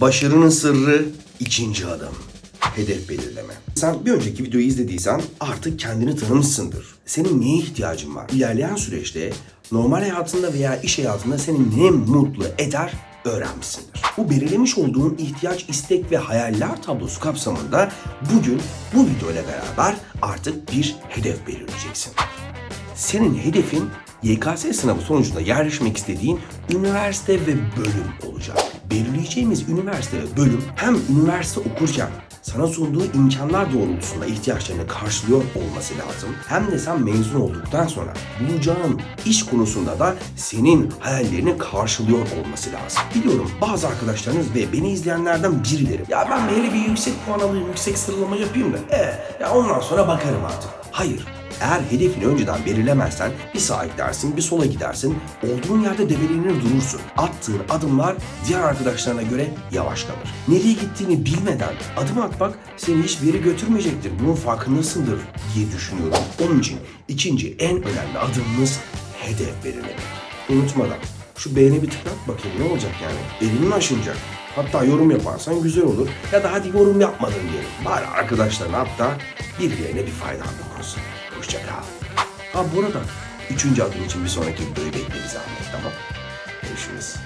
Başarının sırrı ikinci adım. Hedef belirleme. Sen bir önceki videoyu izlediysen artık kendini tanımışsındır. Senin neye ihtiyacın var? İlerleyen süreçte normal hayatında veya iş hayatında seni ne mutlu eder öğrenmişsindir. Bu belirlemiş olduğun ihtiyaç, istek ve hayaller tablosu kapsamında bugün bu video ile beraber artık bir hedef belirleyeceksin. Senin hedefin YKS sınavı sonucunda yerleşmek istediğin üniversite ve bölüm. Belirleyeceğimiz üniversite ve bölüm hem üniversite okurken sana sunduğu imkanlar doğrultusunda ihtiyaçlarını karşılıyor olması lazım. Hem de sen mezun olduktan sonra bulacağın iş konusunda da senin hayallerini karşılıyor olması lazım. Biliyorum bazı arkadaşlarınız ve beni izleyenlerden birileri ya ben böyle bir yüksek puan alayım, yüksek sıralama yapayım da e, ya ondan sonra bakarım artık. Hayır. Eğer hedefini önceden belirlemezsen bir sağa gidersin, bir sola gidersin. Olduğun yerde debelenir durursun. Attığın adımlar diğer arkadaşlarına göre yavaş kalır. Nereye gittiğini bilmeden adım atmak seni hiçbir yere götürmeyecektir. Bunun farkındasındır diye düşünüyorum. Onun için ikinci en önemli adımımız hedef belirlemek. Unutmadan şu beğeni bir tıklat bakayım ne olacak yani? Elinin aşınacak. Hatta yorum yaparsan güzel olur. Ya da hadi yorum yapmadın diyelim. Bari arkadaşlarına hatta birilerine bir faydan dokunsun. Ha bu arada üçüncü adım için bir sonraki videoyu bekle bir zahmet tamam. Görüşürüz.